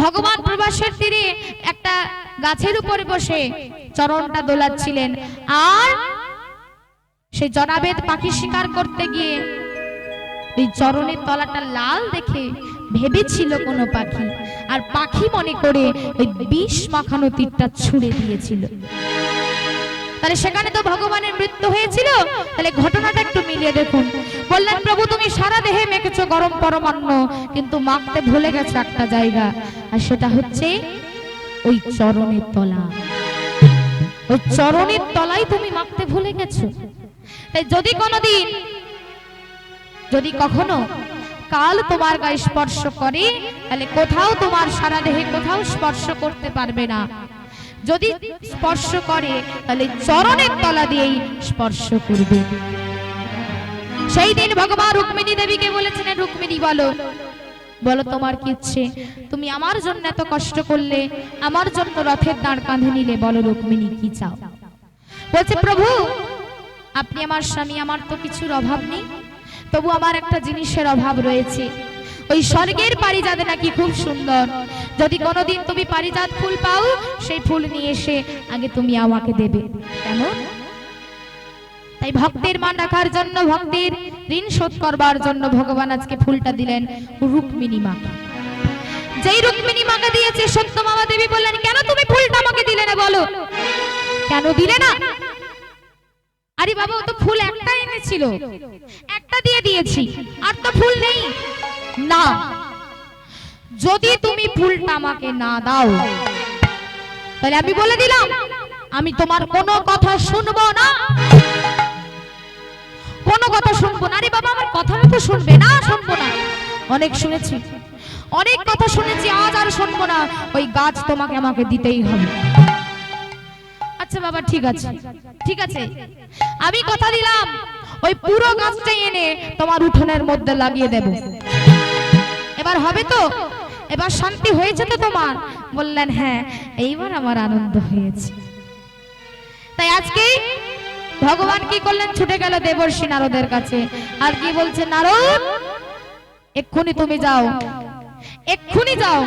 ভগবান প্রবাসের তীরে একটা গাছের উপরে বসে চরণটা দোলাচ্ছিলেন। আর সেই জনাবেদ পাখি শিকার করতে গিয়ে এই চরণের তলাটা লাল দেখে ভেবেছিল কোনো পাখি। আর পাখি মনে করে ওই বিষ মাখানো তীরটা ছুঁড়ে দিয়েছিল। তাহলে সেখানে তো ভগবানের মৃত্যু হয়েছিল। তাহলে ঘটনাটা একটু মিলিয়ে দেখুন। বললেন, প্রভু, তুমি সারা দেহে মেখেছো গরম পরমান্ন, কিন্তু মাখতে ভুলে গেছো একটা জায়গা, আর সেটা হচ্ছে ওই চরণের তলা। ওই চরণের তলাই তুমি মাখতে ভুলে গেছো। তাই যদি কোনোদিন, যদি কখনো কাল তোমার গায়ে স্পর্শ করে, তাহলে কোথাও তোমার সারা দেহে কোথাও স্পর্শ করতে পারবে না। যদি স্পর্শ করে, তাহলে চরণের তলা দিয়েই স্পর্শ করবে। সেই দিন ভগবান রুক্মিণী দেবীকে বলেছিলেন, রুক্মিণী, বলো বলো তোমার কি ইচ্ছে? তুমি আমার জন্য এত কষ্ট করলে, আমার জন্য রথের দাঁড় কাঁধে নিলে, বলো রুক্মিণী, কি চাও? বলছে, প্রভু, আপনি আমার স্বামী, আমার তো কিছুর অভাব নেই। তবু আমার একটা জিনিসের অভাব রয়েছে। ওই স্বর্গের পারিজাত নাকি খুব সুন্দর। যদি কোনোদিন তুমি পারিজাত ফুল পাও, সেই ফুল নিয়ে এসে আগে তুমি আমাকে দেবে। কেমন? তাই ভক্তের মান রাখার জন্য, ভক্তের ঋণ শোধ করবার জন্য ভগবান আজকে ফুলটা দিলেন রুক্মিণী মাকে। যেই রুক্মিণী মাকে দিয়েছে সত্যমামা দেবী বললেন, কেন তুমি ফুলটা আমাকে দিলে না বলো? কেন দিলে না? আরে বাবা, ও তো ফুল একটা এনেছিল। একটা দিয়ে দিয়েছি। আর তো ফুল নেই। না। যদি তুমি ফুলটা আমাকে না দাও, তাহলে আমি বলে দিলাম, আমি তোমার কোনো কথা শুনব না। কোনো কথা শুনব না। রে বাবা, আমার কথা তো শুনবে না, শুনব না। অনেক শুনেছি, অনেক কথা শুনেছি, আজ আর শুনব না। ওই গাছ তোমাকে আমাকে দিতেই হবে। আচ্ছা বাবা, ঠিক আছে ঠিক আছে। আমি কথা দিলাম, ওই পুরো গাছটাই এনে তোমার উঠোনের মধ্যে লাগিয়ে দেব। এবার হবে তো? এবার শান্তি হয়েছে তো তোমার? বললেন হ্যাঁ এইবার আমার আনন্দ হয়েছে। তাই আজকে ভগবান কি করলেন? ছুটে গেল দেবর্ষী নারদের কাছে। আর কি বলছে, নারদ, এক্ষুনি তুমি যাও। এক্ষুনি যাও।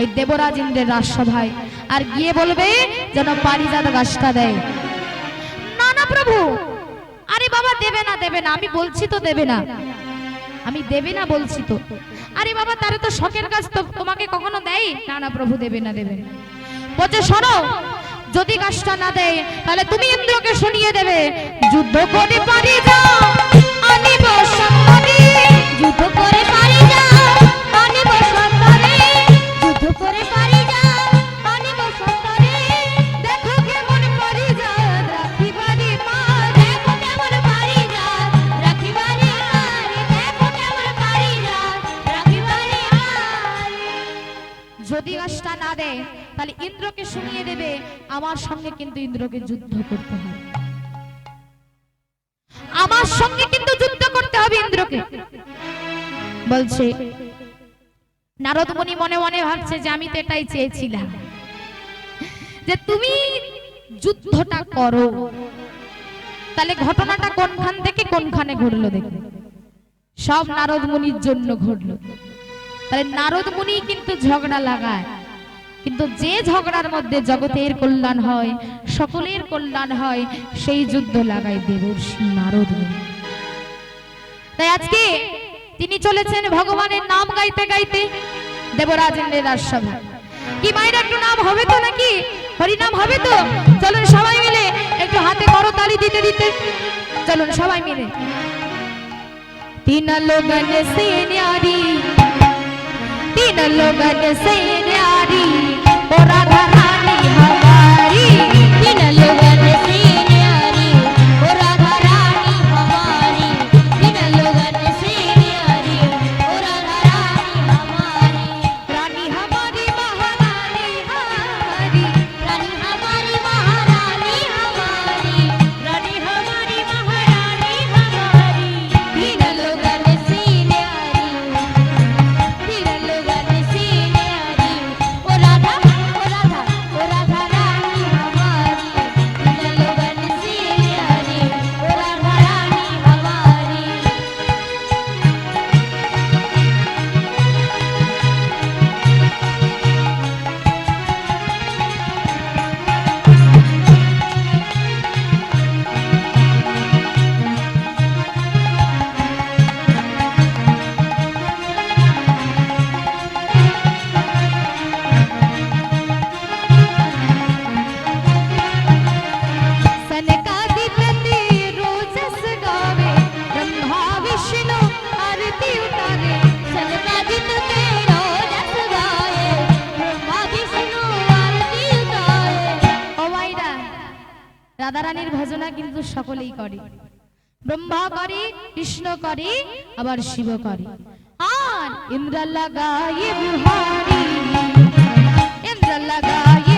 ওই দেবরাজ ইন্দ্রের রাজসভায়। আর গিয়ে বলবে, যেন পারিজাত গাছটা দেয়। না না, প্রভু। আরে বাবা, দেবে না দেবে না। আমি বলছি তো দেবে না। আমি দেবে না, বলছি তো। আরে বাবা তারে তো শখের কাজ তো তোমাকে কখনো দেয়? না না, প্রভু দেবে না, দেবে বলছে, শোনো, যদি কাজটা না দেয়, তাহলে তুমি ইন্দ্রকে শুনিয়ে দেবে। যুদ্ধ করে পারি যা আনিব সম্মানে যুদ্ধ করে পারি যাও। যদি না দেয়, তাহলে ইন্দ্রকে শুনিয়ে দেবে, আমার সঙ্গে কিন্তু ইন্দ্রকে যুদ্ধ করতে হবে। আমার সঙ্গে কিন্তু যুদ্ধ করতে হবে ইন্দ্রকে। বলছে নারদ মুনি মনে মনে ভাবছে যে আমি তো এটাই চেয়েছিলাম, যে তুমি যুদ্ধটা করো। তাহলে ঘটনাটা কোনখান থেকে কোনখানে ঘটলো দেখবে সব নারদ মুনির জন্য ঘটলো। তাহলে নারদ মুনি কিন্তু ঝগড়া লাগায়। কিন্তু যে ঝগড়ার মধ্যে জগতের কল্যাণ হয়, সকলের কল্যাণ হয়, সেই যুদ্ধ লাগায় দেবর্ষি নারদ। তাই আজকে তিনি চলেছেন ভগবানের নাম গাইতে গাইতে দেবরাজেন্দ্রের রাজসভা কি মায়ের একটু নাম হবে তো নাকি? হরিনাম হবে তো? চলুন সবাই মিলে একটু হাতে বড় করতালি দিতে দিতে। চলুন সবাই মিলে। তিন লোগন সে ন্যারি तीन लोगन से न्यारी ओ राधा रानी हमारी तीन আবার শিব করে। আর ইন্দ্রাল্লা গায়ে বিহারি ইন্দ্রাল্লা গায়ে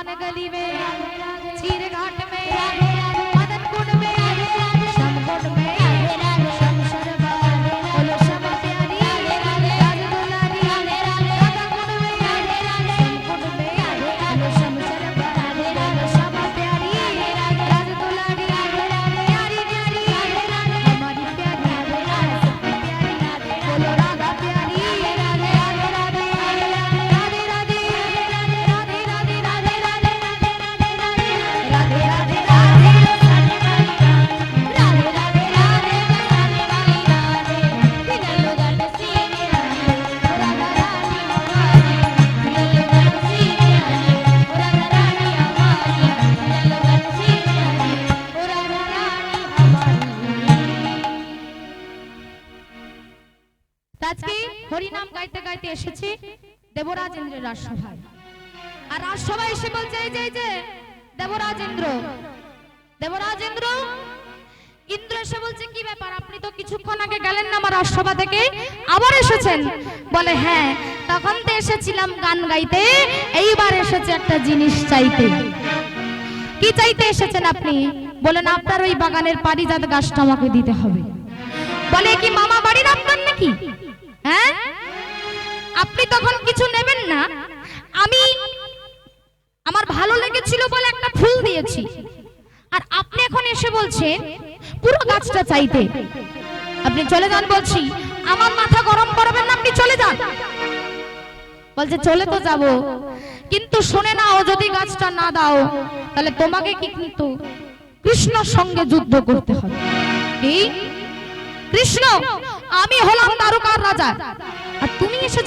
मान गली में चीर घाट में। হরিনাম গাইতে গাইতে এসেছি দেবরাজ ইন্দ্রের রাজসভায়। আর রাজসভায় এসে বলছে, এই যে এই যে দেবরাজ ইন্দ্র দেবরাজ ইন্দ্র ইন্দ্র এসে বলছে, কি ব্যাপার? আপনি তো কিছুক্ষণ আগে গেলেন না আমার রাজসভা থেকে? আবার এসেছেন? বলে হ্যাঁ তখন তো এসেছিলাম গান গাইতে, এইবার এসেছে একটা জিনিস চাইতে। কি চাইতে এসেছেন আপনি? বলেন, আপনার ওই বাগানের পারিজাত গাছটা আমাকে দিতে হবে। বলে, কি মামা বাড়ির আপনার নাকি? হ্যাঁ? আপনি তখন কিছু নেবেন না। আমি আমার ভালো লেগেছিল বলে একটা ফুল দিয়েছি। আর আপনি এখন এসে বলছেন, পুরো গাছটা চাইতে। আপনি চলে যান বলছি, আমার মাথা গরম করবেন না, আপনি চলে যান। বলছে, চলে তো যাব। কিন্তু শুনে নাও যদি গাছটা না দাও, তাহলে তোমাকে কি কিন্তু কৃষ্ণর সঙ্গে যুদ্ধ করতে হবে। কি? কৃষ্ণ, আমি হলাম দ্বারকার রাজা।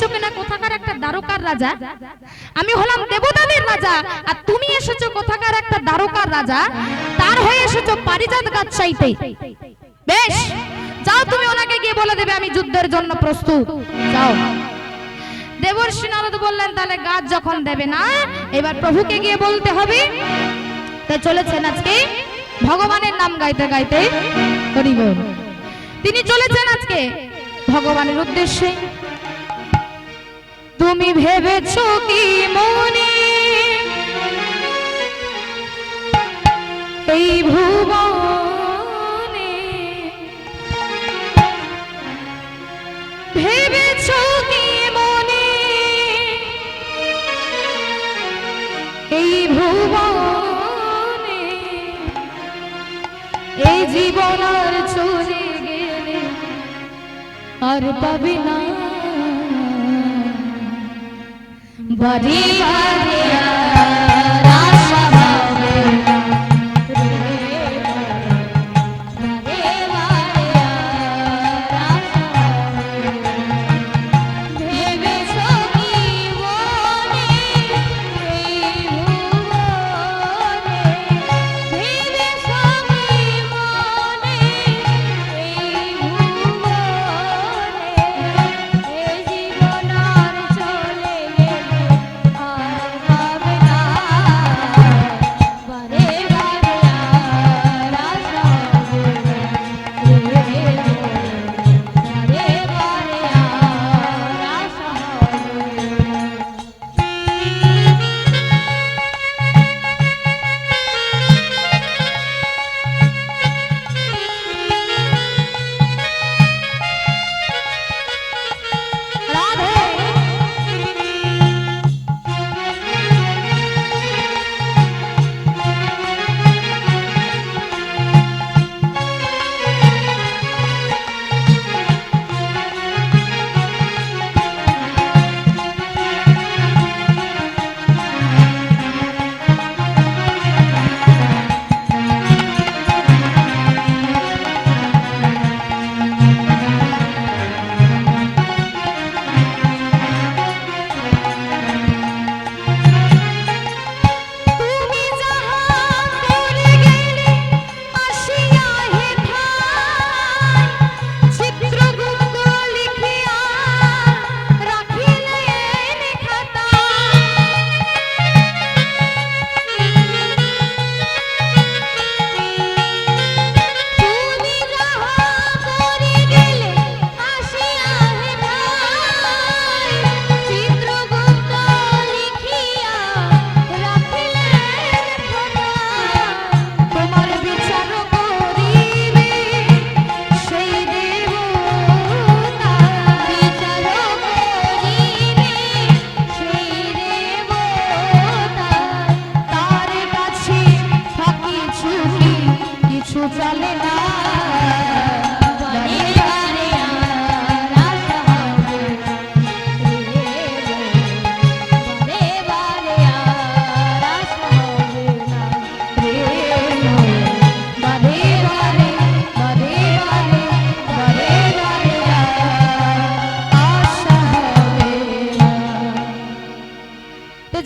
এসেছ কিনা কোথাকার একটা দ্বারকার রাজা? আমি হলাম দেবতাদের রাজা, আর তুমি এসেছ কোথাকার একটা দ্বারকার রাজা? তার হয়ে এসেছ পারিজাত গাছ চাইতে বেশ, যাও তুমি ওনাকে গিয়ে বলে দেবে, আমি যুদ্ধের জন্য প্রস্তুত। যাও। দেবর্ষি নারদ বললেন, তাহলে গাছ যখন দেবে না, এবার প্রভুকে গিয়ে বলতে হবে। তাই চলেছেন আজকে ভগবানের নাম গাইতে গাইতে করিব। তিনি চলেছেন আজকে ভগবানের উদ্দেশ্যে। তুমি ভেবেছ কি মনে? এই ভুবনে ভেবেছ কি মনে? এই ভুবনে এই জীবন আর চলে গেলে আর পাবে না। বাড়ি বাড়ি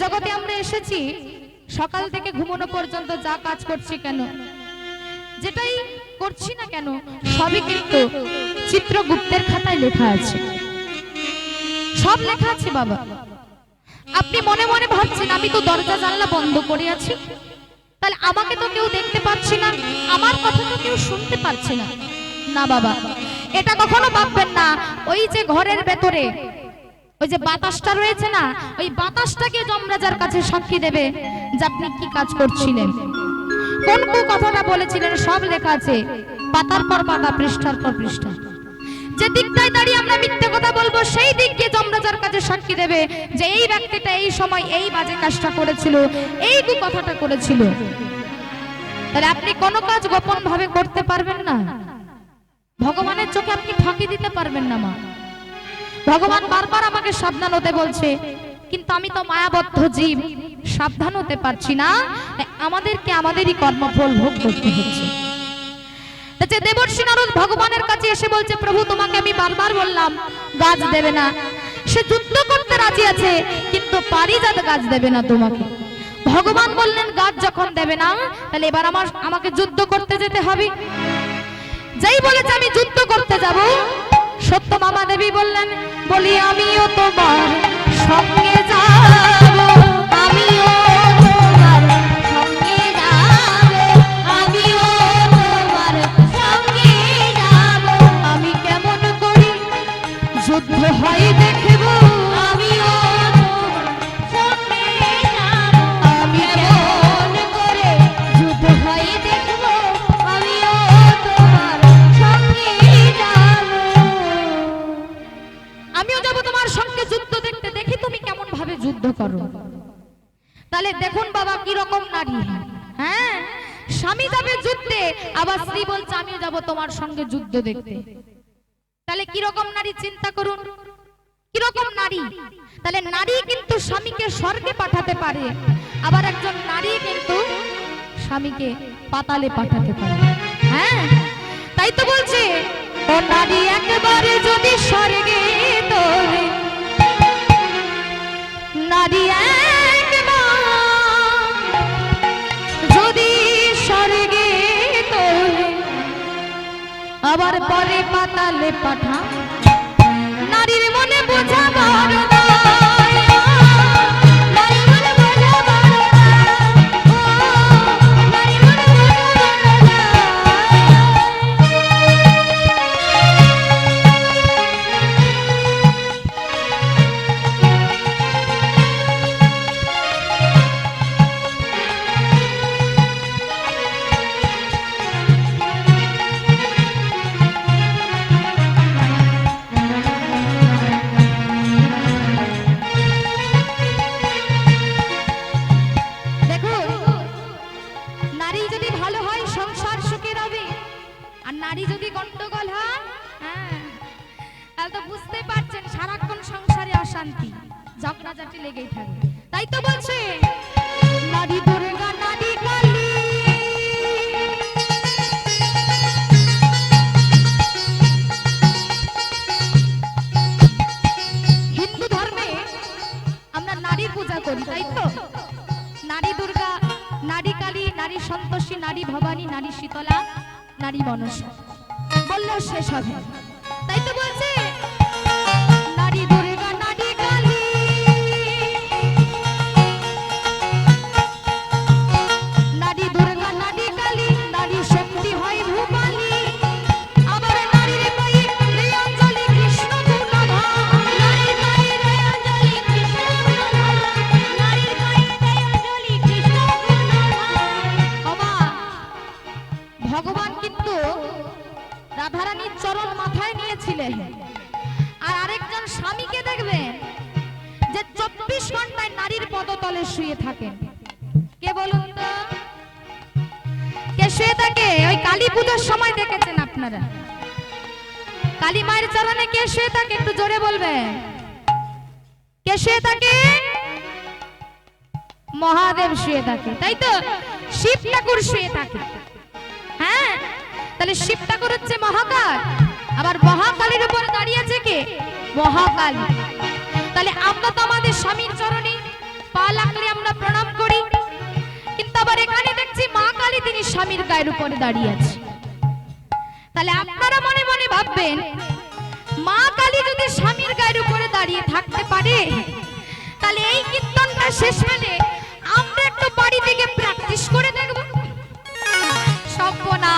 জগতে আমরা এসেছি, সকাল থেকে ঘুমানো পর্যন্ত যা কাজ করছি কেন? যেটাই করছি না কেন, সবই কিন্তু চিত্রগুপ্তের খাতায় লেখা আছে। সব লেখা আছে বাবা। আপনি মনে মনে ভাবছেন, আমি তো দরজা জানলা বন্ধ করে আছি। তাহলে আমাকে তো কেউ দেখতে পাচ্ছে না, আমার কথা তো কেউ শুনতে পাচ্ছে না। না বাবা, এটা কখনো ভাববেন না, ওই যে ঘরের ভেতরে ওই যে বাতাসটা রয়েছে না, ওই বাতাসটাকে যমরাজার কাছে সাক্ষী দেবে যে আপনি কি কাজ করছিলেন। কোন কোন কথাটা বলেছিলেন, সব লেখা আছে। পাতার পর পাতা, পৃষ্ঠার পর পৃষ্ঠা। যে দিকটায় দাঁড়িয়ে আমরা মিথ্যে কথা বলব, সেই দিক গিয়ে যমরাজার কাছে সাক্ষী দেবে যে এই ব্যক্তিটা এই সময় এই বাজে কাজটা করেছিল, এই দু কথাটা করেছিল। তাহলে আপনি কোনো কাজ গোপন ভাবে করতে পারবেন না। ভগবানের চোখে আপনি ফাঁকি দিতে পারবেন না, মা। ভগবান বারবার আমাকে সাবধান হতে বলছে, কিন্তু আমি তো মায়াবদ্ধ জীব সাবধান হতে পারছি না। আমাদেরকে আমাদেরই কর্মফল ভোগ করতে হচ্ছে। কাছে এসে বলছে, প্রভু, তোমাকে আমি বারবার বললাম, গাছ দেবে না। সে যুদ্ধ করতে রাজি আছে, কিন্তু পারিজাত গাছ দেবে না তোমাকে। ভগবান বললেন, গাছ যখন দেবে না, তাহলে এবার আমার, আমাকে যুদ্ধ করতে যেতে হবে। যেই বলেছে, আমি যুদ্ধ করতে যাব। সত্য মামা দেবী বললেন বলি আমিও তোমার সঙ্গে যাব। দেখতে। তাহলে কীরকম নারী চিন্তা করুন? কীরকম নারী? তাহলে নারী কিন্তু স্বামীকে স্বর্গে পাঠাতে পারে। আবার একজন নারী কিন্তু স্বামীকে পাতালে পাঠাতে পারে। হ্যাঁ? তাই তো বলছে, ও নারী একবারে যদি স্বর্গে আবার পরে পাতালে পাঠা ঝগড়াঝাটি লেগেই থাকবে। তাই তো বলছে, নারী দুর্গা, নারী হিন্দু ধর্মে আমরা নারীর পূজা করি, তাই তো? নারী দুর্গা, নারী কালী, নারী সন্তোষী, নারী ভবানী, নারী শীতলা, নারী মনসা। বললেও শেষ হবে মহাকালী। তাহলে আমরা তো আমাদের স্বামীর চরণে পা লাগলে আমরা প্রণাম করি। কিন্তু আবার এখানে দেখছি মা কালী তিনি স্বামীর গায়ের উপরে দাঁড়িয়ে আছে। তাহলে আপনারা মনে মনে ভাববেন মা কালী যদি স্বামীর গায়ের উপরে দাঁড়িয়ে থাকতে পারে, তাহলে এই কীর্তনটা শেষ হলে আমরা একটু বাড়ি থেকে প্র্যাকটিস করে দেখব। সব্যনা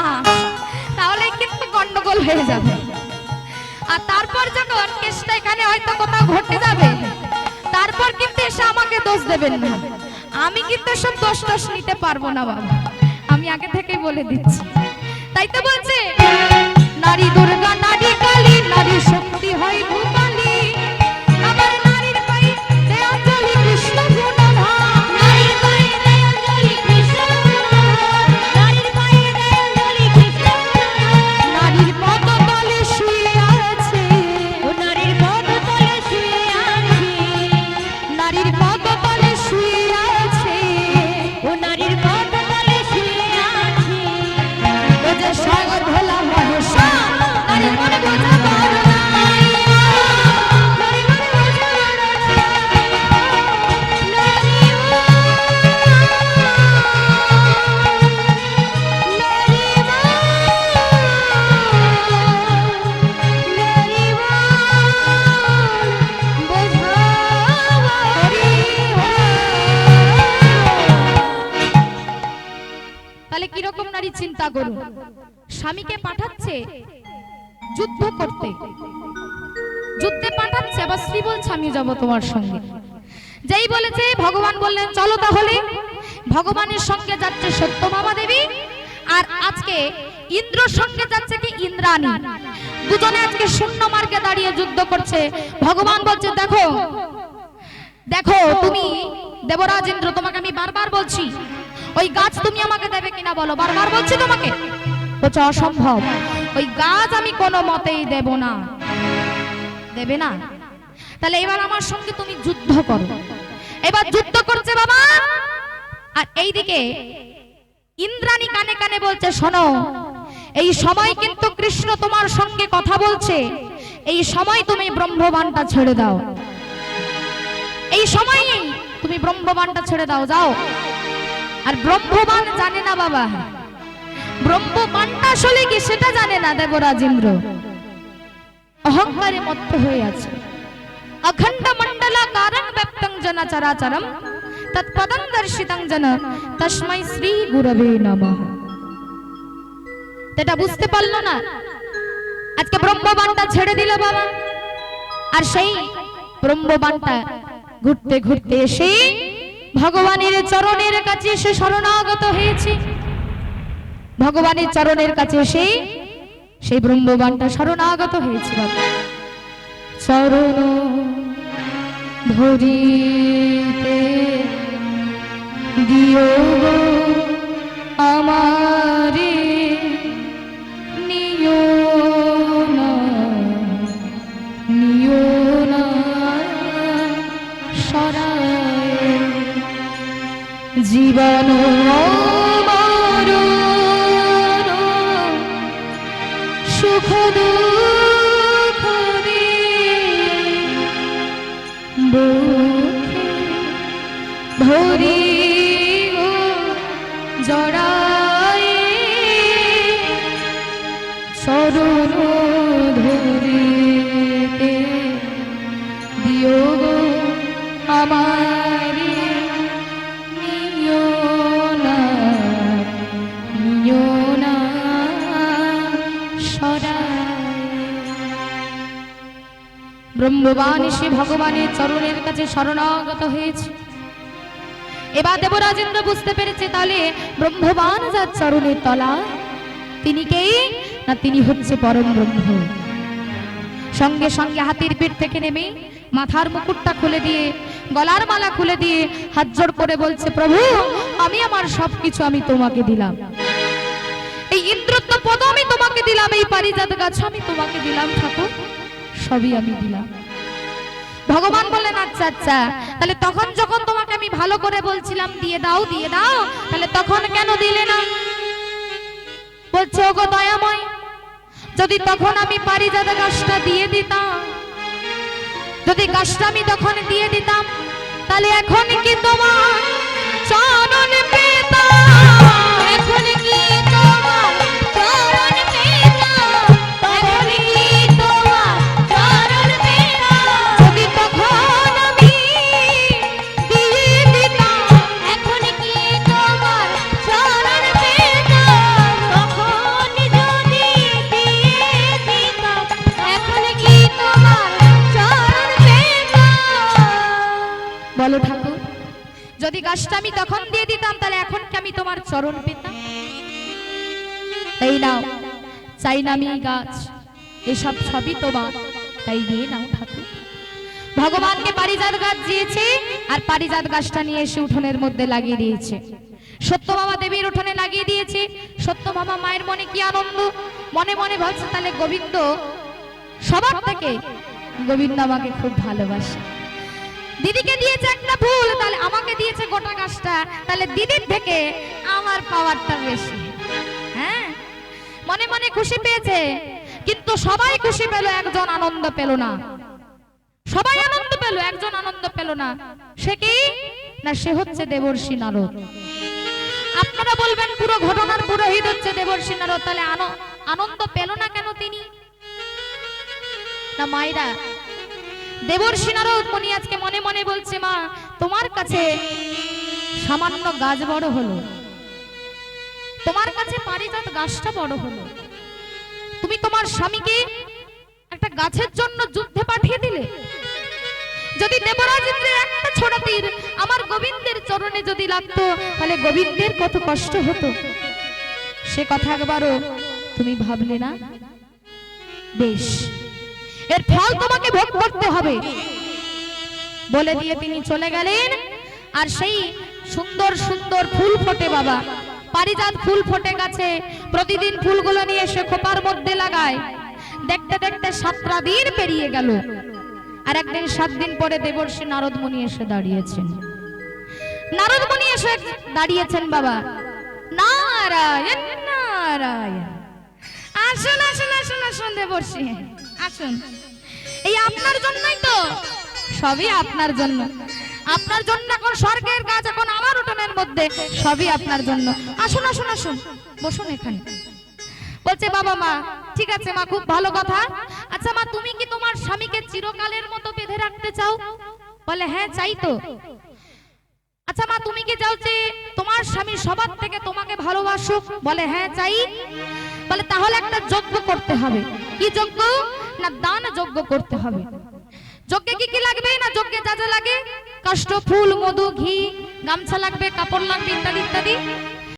তাহলে কিন্তু গন্ডগোল হয়ে যাবে। আর তারপর যখন কেসটা এখানে হয়তো কোথাও ঘটে যাবে। তারপর কিন্তু এসে আমাকে দোষ দেবেন না। আমি কিন্তু সব দোষ টোষ নিতে পারব না, বাবা। আমি আগে থেকেই বলে দিচ্ছি। তাই তো বলছে, নারী দুর্গা, নারী কালী, নারী শক্তি হয় ভূপালী তাহলে কীরকম নারী চিন্তা করুন? স্বামীকে পাঠাচ্ছে যুদ্ধ করতে। যুদ্ধে পাঠাচ্ছে, আবার স্ত্রী বলছে আমি যাব তোমার সঙ্গে। যেই বলেছে, ভগবান বললেন, চলো তাহলে। ভগবানের সঙ্গে যাচ্ছে সত্যভামা দেবী আর আজকে ইন্দ্রর সঙ্গে যাচ্ছে কি ইন্দ্রাণী। দুজনে আজকে শূন্য মার্গে দাঁড়িয়ে যুদ্ধ করছে। ভগবান বলছে, দেখো দেখো, তুমি দেবরাজ ইন্দ্র, তোমাকে আমি বারবার বলছি ওই গাছ তুমি আমাকে দেবে কিনা বলো? বারবার বলছি তোমাকে। বলছে, অসম্ভব। ওই গাছ আমি কোনো মতেই দেব না। দেবে না? তাহলে এবার আমার সঙ্গে তুমি যুদ্ধ করো। এবার যুদ্ধ করছে বাবা। আর এইদিকে ইন্দ্রাণী কানে কানে বলছে, শোনো, এই সময় কিন্তু কৃষ্ণ তোমার সঙ্গে কথা বলছে। এই সময় তুমি ব্রহ্মবানটা ছেড়ে দাও। এই সময় তুমি ব্রহ্মবানটা ছেড়ে দাও, যাও। আর ব্রহ্মবান জানে না বাবা। ব্রহ্মবানটা আসলে কি সেটা জানে না দেবরাজ ইন্দ্র। অহংকারে মত্ত হয়ে আছে। অখণ্ড মণ্ডলাকারং ব্যক্তং জন চরাচরম তৎপদং দর্শিতং জন তস্মৈ শ্রী গুরবে নমঃ। এটা বুঝতে পারল না। আজকে ব্রহ্মবানটা ছেড়ে দিল বাবা। আর সেই ব্রহ্মবানটা ঘুরতে ঘুরতে এসে ভগবানের চরণের কাছে সে শরণাগত হয়েছে। ভগবানের চরণের কাছে সে সেই ব্রহ্মবানটা শরণাগত হয়েছে চরণ ধরিতে দিও আমারে। ব্রহ্মবান সে ভগবানের চরণের কাছে শরণাগত হয়েছে। এবার দেবরাজেন্দ্র বুঝতে পেরেছে তাহলে ব্রহ্মবান যার চরণের তলা, তিনি কে? না, তিনি হচ্ছে পরম ব্রহ্ম। সঙ্গে সঙ্গে হাতির পিঠ থেকে নেমে মাথার মুকুটটা খুলে দিয়ে, গলার মালা খুলে দিয়ে হাত জোড় করে বলছে, প্রভু, আমি আমার সবকিছু আমি তোমাকে দিলাম। এই ইন্দ্রত্ব পদ আমি তোমাকে দিলাম, এই পারিজাত গাছ আমি তোমাকে দিলাম, ঠাকুর, সবই আমি দিলাম। ভগবান বললেন আচ্ছা আচ্ছা তাহলে তখন যখন তোমাকে আমি ভালো করে বলছিলাম, দিয়ে দাও দিয়ে দাও, তাহলে তখন কেন দিলে না? বলছে, ওগো দয়াময়, যদি তখন আমি পারি পারিজাত গাছটা দিয়ে দিতাম, যদি গাছটা আমি তখন দিয়ে দিতাম, তাহলে এখন কি তোমার চরণ পেতাম? গাছটা আমি তখন দিয়ে দিতাম, তাহলে এখন কি আমি তোমার চরণ পেতাম? তাই নাও, চাই না আমি গাছ, এসব সবই তোমার, তাই দিয়ে নাও ঠাকুর। ভগবানকে পারিজাত গাছ দিয়েছে, আর পারিজাত গাছটা নিয়ে এসে উঠোনের মধ্যে লাগিয়ে দিয়েছে। সত্য সত্যভামা দেবীর উঠোনে লাগিয়ে দিয়েছে। সত্য সত্যভামা মায়ের মনে কি আনন্দ? মনে মনে ভাবছে, তাহলে গোবিন্দ সবার থেকে গোবিন্দ আমাকে খুব ভালোবাসে। দিদিকে দিয়েছে একটা ভুল, তাহলে আমাকে দিয়েছে গোটা গাছটা তাহলে দিদির থেকে আমার পাওয়ারটা বেশি। হ্যাঁ? মনে মনে খুশি পেয়েছে? কিন্তু সবাই খুশি পেল, একজন আনন্দ পেল না। সবাই আনন্দ পেল, একজন আনন্দ পেল না। সে কি? না, সে হচ্ছে দেবর্ষী নারদ। আপনারা বলবেন, পুরো ঘটনার পুরোহিত হচ্ছে দেবর্ষী নারদ, তাহলে আনো- আনন্দ পেল না কেন তিনি? না, মায়েরা দেবর্ষী নারদ মুনি আজকে মনে মনে বলছে, মা, তোমার কাছে সামান্য গাছ বড় হলো। তোমার কাছে পারিজাত গাছটা বড় হলো। তুমি তোমার স্বামীকে একটা গাছের জন্য যুদ্ধে পাঠিয়ে দিলে? যদি দেবরাজ একটা ছোড়া তীর আমার গোবিন্দের চরণে যদি লাগতো, তাহলে গোবিন্দের কত কষ্ট হতো। সে কথা একবারও তুমি ভাবলে না? বেশ। এর ফল তোমাকে ভোগ করতে হবে। বলে দিয়ে তিনি চলে গেলেন। আর সেই সুন্দর সুন্দর ফুল ফোটে বাবা। পারিজাত ফুল ফোটে গেছে। প্রতিদিন ফুলগুলো নিয়ে এসে খোপার মধ্যে লাগায়। দেখতে দেখতে সাতটা দিন পেরিয়ে গেল। আর একদিন, সাত দিন পরে দেবর্ষী নারদ মুনি এসে দাঁড়িয়েছেন। নারদ মুনি এসে দাঁড়িয়েছেন বাবা। নারায়ণ নারায়ণ। আসুন আসুন আসুন আসুন দেবর্ষী। আসুন। এই আপনার জন্যই তো। সবই আপনার জন্য। আপনার জন্য এখন স্বর্গের কাজ এখন আমার উঠোনের মধ্যে। সবই আপনার জন্য। আসুন আসুন আসুন। বসুন এখানে। বলছে, বাবা মা, ঠিক আছে মা, খুব ভালো কথা। আচ্ছা মা, তুমি কি তোমার স্বামীকে চিরকালের মতো বেঁধে রাখতে চাও? বলে হ্যাঁ চাই তো। আচ্ছা মা, তুমি কি চাও যে তোমার স্বামী সবার থেকে তোমাকে ভালোবাসুক? বলে হ্যাঁ চাই। বলে, তাহলে একটা যজ্ঞ করতে হবে। কি যজ্ঞ? না দান যোগ্য করতে হবে। যজ্ঞে কি কি লাগবে? না যজ্ঞে যা যা লাগে। কাষ্ট ফুল, মধু, ঘি, গামছা লাগবে, কাপড় লাগবে ইত্যাদি ইত্যাদি।